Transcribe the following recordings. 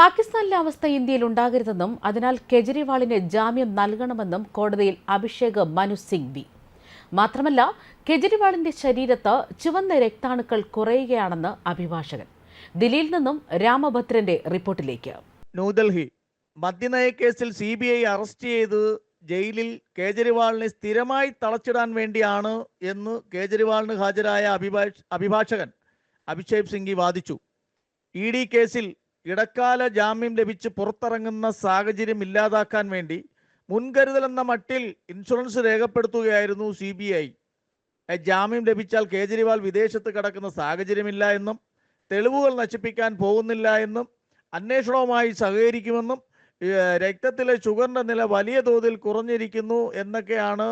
പാകിസ്ഥാനിലെ അവസ്ഥ ഇന്ത്യയിൽ ഉണ്ടാകരുതെന്നും അതിനാൽ കെജ്രിവാളിന് ജാമ്യം നൽകണമെന്നും കോടതിയിൽ അഭിഷേക് മനു സിംഗ്വി. മാത്രമല്ല കെജ്രിവാളിന്റെ ശരീരത്ത് ചുവന്ന രക്താണുക്കൾ കുറയുകയാണെന്ന് അഭിഭാഷകൻ. ദില്ലിയിൽ നിന്നും രാമഭദ്രന്റെ റിപ്പോർട്ടിലേക്ക്. ന്യൂഡൽഹി. മദ്യനയക്കേസിൽ സി ബി ഐ അറസ്റ്റ് ചെയ്ത് ജയിലിൽ കേജ്രിവാളിനെ സ്ഥിരമായി തളച്ചിടാൻ വേണ്ടിയാണ് എന്ന് കേജ്രിവാളിന് ഹാജരായ അഭിഭാഷ അഭിഭാഷകൻ അഭിഷേക് സിംഗി വാദിച്ചു. ഇ ഡി കേസിൽ ഇടക്കാല ജാമ്യം ലഭിച്ച് പുറത്തിറങ്ങുന്ന സാഹചര്യം ഇല്ലാതാക്കാൻ വേണ്ടി മുൻകരുതൽ എന്ന മട്ടിൽ ഇൻഷുറൻസ് രേഖപ്പെടുത്തുകയായിരുന്നു സി ബി ഐ. ജാമ്യം ലഭിച്ചാൽ കേജ്രിവാൾ വിദേശത്ത് കിടക്കുന്ന സാഹചര്യമില്ല എന്നും തെളിവുകൾ നശിപ്പിക്കാൻ പോകുന്നില്ല എന്നും അന്വേഷണവുമായി സഹകരിക്കുമെന്നും രക്തത്തിലെ ഷുഗറിന്റെ നില വലിയ തോതിൽ കുറഞ്ഞിരിക്കുന്നു എന്നൊക്കെയാണ്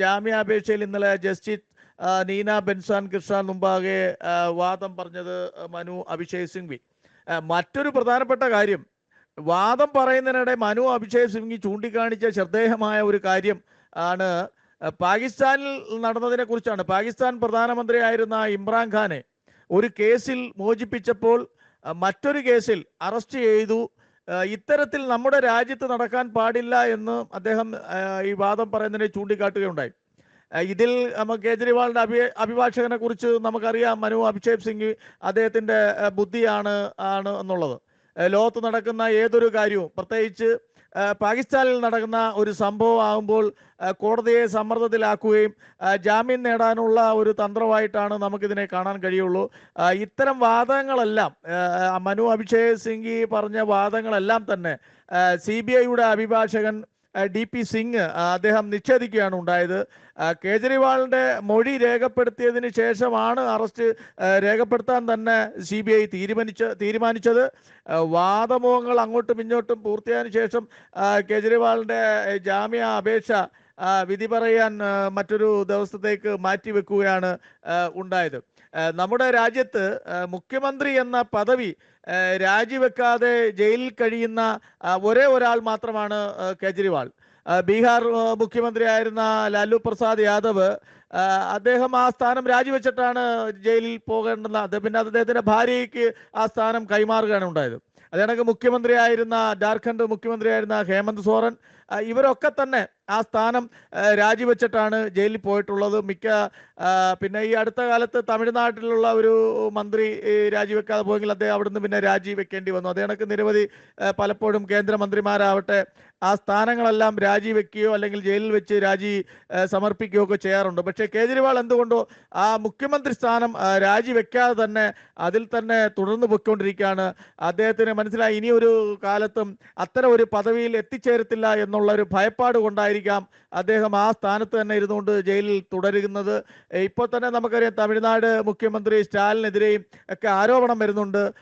ജാമ്യാപേക്ഷയിൽ ഇന്നലെ ജസ്റ്റിസ് നീന ബെൻസാൻ കൃഷ്ണ മുമ്പാകെ വാദം പറഞ്ഞത് മനു അഭിഷേക് സിംഗ്വി. മറ്റൊരു പ്രധാനപ്പെട്ട കാര്യം. വാദം പറയുന്നതിനിടെ മനു അഭിഷേക് സിംഗ് ചൂണ്ടിക്കാണിച്ച ശ്രദ്ധേയമായ ഒരു കാര്യം ആണ് പാകിസ്ഥാനിൽ നടന്നതിനെ കുറിച്ചാണ്. പാകിസ്ഥാൻ പ്രധാനമന്ത്രിയായിരുന്ന ഇമ്രാൻഖാനെ ഒരു കേസിൽ മോചിപ്പിച്ചപ്പോൾ മറ്റൊരു കേസിൽ അറസ്റ്റ് ചെയ്തു. ഇത്തരത്തിൽ നമ്മുടെ രാജ്യത്ത് നടക്കാൻ പാടില്ല എന്ന് അദ്ദേഹം ഈ വാദം പറയുന്നതിനെ ചൂണ്ടിക്കാട്ടുകയുണ്ടായി. ഇതിൽ നമുക്ക് കേജ്രിവാളിന്റെ അഭി അഭിഭാഷകനെ കുറിച്ച് നമുക്കറിയാം. മനു അഭിഷേക് സിംഗ് അദ്ദേഹത്തിന്റെ ബുദ്ധിയാണ് ആണ് എന്നുള്ളത്. ലോകത്ത് നടക്കുന്ന ഏതൊരു കാര്യവും പ്രത്യേകിച്ച് പാകിസ്ഥാനിൽ നടക്കുന്ന ഒരു സംഭവം ആകുമ്പോൾ കോടതിയെ സമ്മർദ്ദത്തിലാക്കുകയും ജാമ്യം നേടാനുള്ള ഒരു തന്ത്രമായിട്ടാണ് നമുക്കിതിനെ കാണാൻ കഴിയുള്ളൂ. ഇത്തരം വാദങ്ങളെല്ലാം മനു അഭിഷേക് സിംഗി പറഞ്ഞ വാദങ്ങളെല്ലാം തന്നെ സി ബി ഐയുടെ അഭിഭാഷകൻ ഡി പി സിംഗ് അദ്ദേഹം നിഷേധിക്കുകയാണ് ഉണ്ടായത്. കേജ്രിവാളിന്റെ മൊഴി രേഖപ്പെടുത്തിയതിന് ശേഷമാണ് അറസ്റ്റ് രേഖപ്പെടുത്താൻ തന്നെ സി ബി ഐ തീരുമാനിച്ച തീരുമാനിച്ചത്. വാദമുഖങ്ങൾ അങ്ങോട്ടും ഇങ്ങോട്ടും പൂർത്തിയായതിനു ശേഷം കേജ്രിവാളിന്റെ ജാമ്യ അപേക്ഷ വിധി പറയാൻ മറ്റൊരു ദിവസത്തേക്ക് മാറ്റിവെക്കുകയാണ് ഉണ്ടായത്. നമ്മുടെ രാജ്യത്ത് മുഖ്യമന്ത്രി എന്ന പദവി രാജിവെക്കാതെ ജയിലിൽ കഴിയുന്ന ഒരേ ഒരാൾ മാത്രമാണ് കേജ്രിവാൾ. ബീഹാർ മുഖ്യമന്ത്രി മുഖ്യമന്ത്രിയായിരുന്ന ലാലു പ്രസാദ് യാദവ് അദ്ദേഹം ആ സ്ഥാനം രാജിവെച്ചിട്ടാണ് ജയിലിൽ പോകേണ്ടത്. പിന്നെ അദ്ദേഹത്തിന്റെ ഭാര്യയ്ക്ക് ആ സ്ഥാനം കൈമാറുകയാണ് ഉണ്ടായത്. അതേ മുഖ്യമന്ത്രിയായിരുന്ന ജാർഖണ്ഡ് മുഖ്യമന്ത്രിയായിരുന്ന ഹേമന്ത് സോറൻ ഇവരൊക്കെ തന്നെ ആ സ്ഥാനം രാജിവെച്ചിട്ടാണ് ജയിലിൽ പോയിട്ടുള്ളത്. മിക്ക പിന്നെ ഈ അടുത്ത കാലത്ത് തമിഴ്നാട്ടിലുള്ള ഒരു മന്ത്രി രാജിവെക്കാതെ പോയെങ്കിൽ അദ്ദേഹം അവിടുന്ന് പിന്നെ രാജിവെക്കേണ്ടി വന്നു. അതേ കണക്ക് നിരവധി പലപ്പോഴും കേന്ദ്രമന്ത്രിമാരാവട്ടെ ആ സ്ഥാനങ്ങളെല്ലാം രാജിവെക്കുകയോ അല്ലെങ്കിൽ ജയിലിൽ വെച്ച് രാജി സമർപ്പിക്കുകയോ ഒക്കെ ചെയ്യാറുണ്ട്. പക്ഷേ കേജ്രിവാൾ എന്തുകൊണ്ടോ ആ മുഖ്യമന്ത്രി സ്ഥാനം രാജിവെക്കാതെ തന്നെ അതിൽ തന്നെ തുടർന്ന് പൊയ്ക്കൊണ്ടിരിക്കുകയാണ്. അദ്ദേഹത്തിന് മനസ്സിലായി ഇനിയൊരു കാലത്തും അത്തരം ഒരു പദവിയിൽ എത്തിച്ചേരത്തില്ല എന്നുള്ള ഒരു ഭയപ്പാട് കൊണ്ടായിരിക്കാം അദ്ദേഹം ആ സ്ഥാനത്ത് തന്നെ ഇരുന്നുകൊണ്ട് ജയിലിൽ തുടരുന്നത്. ഇപ്പോൾ തന്നെ നമുക്കറിയാം തമിഴ്നാട് മുഖ്യമന്ത്രി സ്റ്റാലിനെതിരെയും ഒക്കെ ആരോപണം വരുന്നുണ്ട്.